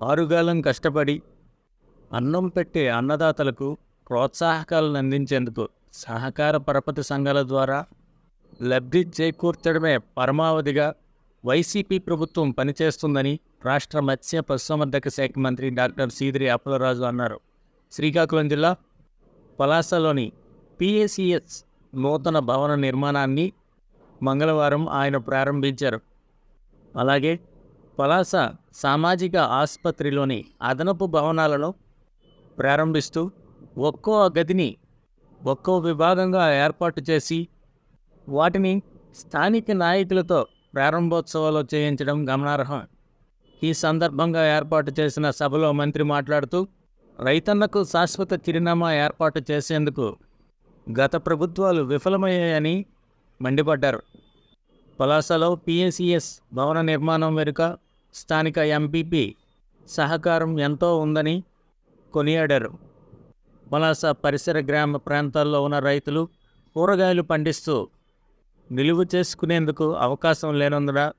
ఆరుగాలం కష్టపడి అన్నం పెట్టే అన్నదాతలకు ప్రోత్సాహకాలను అందించేందుకు సహకార పరపతి సంఘాల ద్వారా లబ్ధి చేకూర్చడమే పరమావధిగా వైసీపీ ప్రభుత్వం పనిచేస్తుందని రాష్ట్ర మత్స్య పశుసంవర్ధక శాఖ మంత్రి డాక్టర్ సీదిరి అప్పలరాజు అన్నారు. శ్రీకాకుళం జిల్లా పలాసలోని పిఏసిఎస్ నూతన భవన నిర్మాణాన్ని మంగళవారం ఆయన ప్రారంభించారు. అలాగే పలాస సామాజిక ఆసుపత్రిలోని అదనపు భవనాలను ప్రారంభిస్తూ ఒక్కో గదిని ఒక్కో విభాగంగా ఏర్పాటు చేసి వాటిని స్థానిక నాయకులతో ప్రారంభోత్సవాలు చేయించడం గమనార్హం. ఈ సందర్భంగా ఏర్పాటు చేసిన సభలో మంత్రి మాట్లాడుతూ రైతన్నకు శాశ్వత చిరునామా ఏర్పాటు చేసేందుకు గత ప్రభుత్వాలు విఫలమయ్యాయని మండిపడ్డారు. పలాసలో పిఎసిఎస్ భవన నిర్మాణం వెనుక స్థానిక ఎంపీపీ సహకారం ఎంతో ఉందని కొనియాడారు. పలాస పరిసర గ్రామ ప్రాంతాల్లో ఉన్న రైతులు కూరగాయలు పండిస్తూ నిలువ చేసుకునేందుకు అవకాశం లేనందున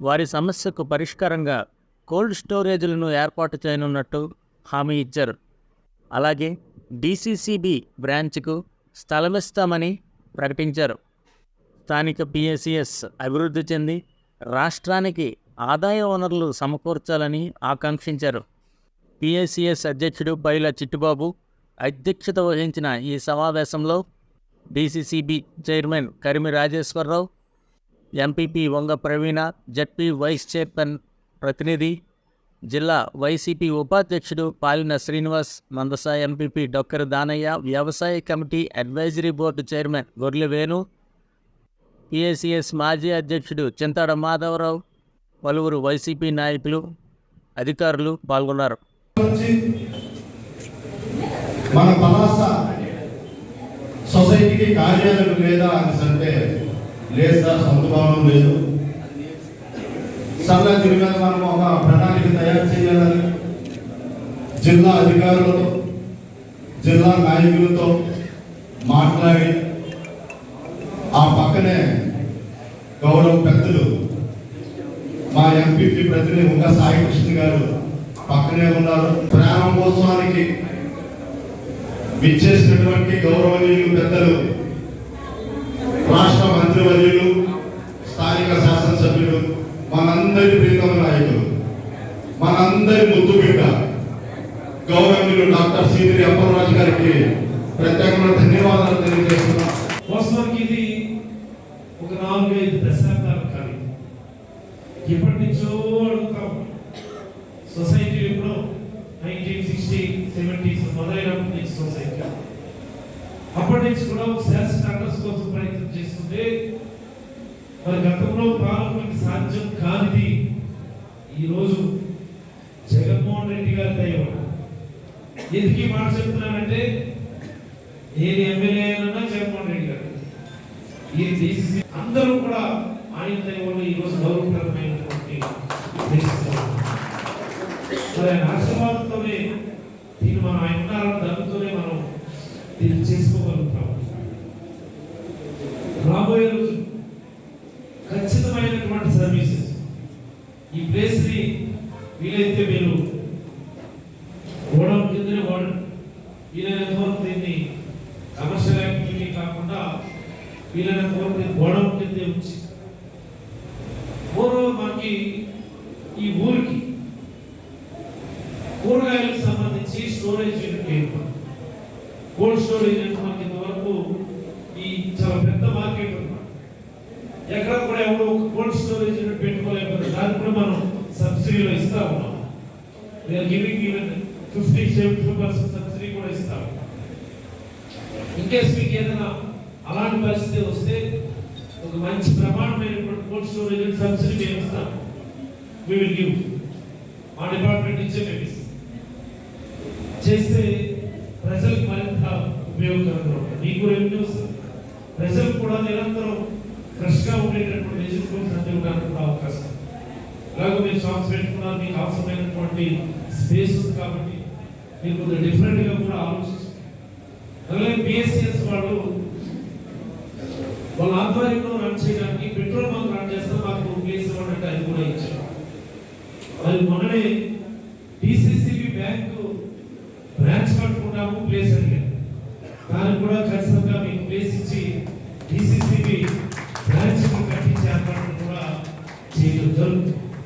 వారి సమస్యకు పరిష్కారంగా కోల్డ్ స్టోరేజీలను ఏర్పాటు చేయనున్నట్టు హామీ ఇచ్చారు. అలాగే డీసీసీబీ బ్రాంచ్కు స్థలమిస్తామని ప్రకటించారు. స్థానిక పిఎసిఎస్ అభివృద్ధి చెంది రాష్ట్రానికి ఆదాయ వనరులు సమకూర్చాలని ఆకాంక్షించారు. పిఎసిఎస్ అధ్యక్షుడు బైల చిట్టుబాబు అధ్యక్షత వహించిన ఈ సమావేశంలో DCCB chairman Karimi Rajeshwararao MPP Vanga Praveena ZP vice chairman ప్రతినిధి జిల్లా వైసీపీ ఉపాధ్యక్షుడు పాలిన శ్రీనివాస్ మందస ఎంపీపీ డాక్టర్ దానయ్య వ్యవసాయ కమిటీ అడ్వైజరీ బోర్డు చైర్మన్ గొర్రె వేణు పిఎసిఎస్ మాజీ అధ్యక్షుడు చింతాడ మాధవరావు పలువురు వైసీపీ నాయకులు అధికారులు పాల్గొన్నారు. మన పలాస సొసైటీకి కార్యాలయం లేదా అంటే లేదు సార్ సొంత భవనం లేదు. సరళ దీని మనం ఒక తయారు చేయాలని జిల్లా అధికారులతో జిల్లా నాయకులతో మాట్లాడి ఆ పక్కనే గౌరవ పెద్దలు మా ఎంపీపీ ప్రతినిధి ఉంగ సాయి కృష్ణ గారు పక్కనే ఉన్నారు. ప్రారంభోత్సవానికి విచ్చేసినటువంటి గౌరవనీయులు పెద్దలు రాష్ట్ర మంత్రివర్యులు స్థానిక శాసనసభ్యులు మనందరి ప్రీతమైన మనందరి ముద్దు బిడ్డ గౌరవనీయులు డాక్టర్ సీదిరి అప్పలరాజు గారికి ప్రత్యేకమైన ధన్యవాదాలు తెలియజేస్తున్నాం. వాస్తవానికి ఇది ఒక నాలుగైదు దశాబ్దాలు కానీ ఎప్పటి నుంచో అడుగుతాం సొసైటీ ఎప్పుడో నైన్టీన్ సిక్స్టీ సెవెంటీస్ మొదలైనప్పటి నుంచి సొసైటీ అప్పటి నుంచి కూడా ఒక సెల్స్ స్టాటస్ కోసం ప్రయత్నం చేస్తుంటే మరి గతంలో పాలకులకి సాధ్యం కానిది ఈరోజు జగన్మోహన్ రెడ్డి గారి దయ ఎందుకు ఈ మాట చెప్తున్నానంటే ఏది ఎమ్మెల్యే అయినా జగన్మోహన్ రెడ్డి గారు. ఈ డిసిసి అందరూ కూడా ఆయన దయ ఈ రోజు గౌరవప్రదమైనటువంటి మరి ఆశీర్వాదంతోనే దీన్ని మనం ఆయన ఉన్నారని దానితోనే మనం దీన్ని చేసుకోగలుగుతాం. రాబోయే రోజు ఖచ్చితమైనటువంటి సర్వీసెస్. ఈ ప్లేస్ని వీలైతే మీరు వీలైనంత వరకు దీన్ని కమర్షియల్ యాక్టివిటీ కాకుండా వీలైనంత వరకు దీన్ని గోడం కిందే ఉంచి. పూర్వం మనకి ఈ ఊరికి కూరగాయలకు సంబంధించి స్టోరేజ్ యూనిట్ ఏర్పాటు కోల్డ్ స్టోరేజ్ యూనిట్ మనకి ఇంతవరకు ఈ చాలా పెద్ద మార్కెట్ అన్నమాట ఎక్కడ కూడా ఎవరు కోల్డ్ స్టోరేజ్ యూనిట్ పెట్టుకోలేకపోతే దాన్ని కూడా మనం సబ్సిడీలో ఇస్తా ఉన్నాం. We are giving even fifty seventy percent subsidy కూడా ఇస్తారు. ఇన్కేస్ మీకు ఏదైనా అలాంటి పరిస్థితి వస్తే ఒక మంచి ప్రమాణమైనటువంటి కోల్డ్ స్టోరేజ్ సబ్సిడీ మేము ఇస్తాం. వి విల్ గివ్ మా డిపార్ట్మెంట్ ఇచ్చే మేము ఇస్తాం. చేస్తే ప్రజలకు మరింత ఉపయోగకరంగా ఉంటుంది. మీకు రెవెన్యూ వస్తుంది ప్రజలకు కూడా నిరంతరం ఫ్రెష్గా ఉండేటటువంటి వెజిటబుల్స్ అన్ని అవకాశం అలాగే మీరు షాప్స్ పెట్టుకున్నారు మీకు అవసరమైనటువంటి స్పేస్ ఉంది కాబట్టి మీరు కొంచెం డిఫరెంట్గా కూడా ఆలోచించారు అలాగే బిఎస్సిఎస్ వాళ్ళు వాళ్ళ ఆధ్వర్యంలో రన్ చేయడానికి పెట్రోల్ బంక్ రన్ చేస్తే మాకు ప్లేస్ ఇవ్వమంటే అది కూడా ఇచ్చారు మరి మొన్ననే డిసిసిబి బ్యాంకు బ్రాంచ్ కట్టుకుంటాము ప్లేస్ అడిగారు దానికి కూడా ఖచ్చితంగా మీకు ప్లేస్ ఇచ్చి డిసిసిబి బ్రాంచ్ కట్టించే ఏర్పాట్లు కూడా చేయడం జరుగుతుంది.